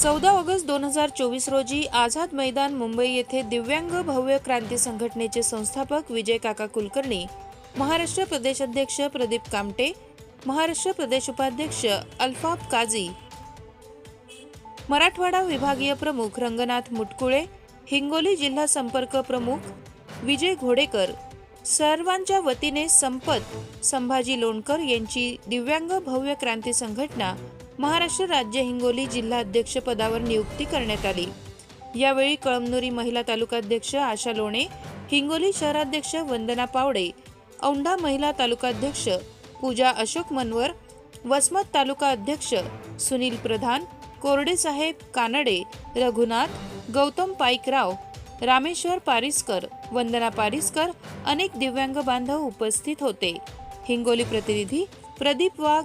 चौदा ऑगस्ट दोन हजार चोवीस रोजी आझाद मैदान मुंबई येथे दिव्यांग भव्य क्रांती संघटनेचे संस्थापक विजय काका कुलकर्णी महाराष्ट्र प्रदेशाध्यक्ष प्रदीप कामटे महाराष्ट्र प्रदेश उपाध्यक्ष अल्फाब काझी मराठवाडा विभागीय प्रमुख रंगनाथ मुटकुळे हिंगोली जिल्हा संपर्क प्रमुख विजय घोडेकर सर्वांच्या वतीने संपत संभाजी लोणकर यांची दिव्यांग भव्य क्रांती संघटना महाराष्ट्र राज्य हिंगोली जिल्हा अध्यक्ष पदावर नियुक्ती करण्यात आली. यावेळी कळमनुरी महिला तालुकाध्यक्ष आशा लोणे हिंगोली शहराध्यक्ष वंदना पावडे औंढा महिला तालुकाध्यक्ष पूजा अशोक मनवर वसमत तालुका अध्यक्ष सुनील प्रधान कोरडे साहेब कानडे रघुनाथ गौतम पाईकराव रामेश्वर पारिसकर वंदना पारिसकर अनेक दिव्यांग बांधव उपस्थित होते. हिंगोली प्रतिनिधी प्रदीप वाघ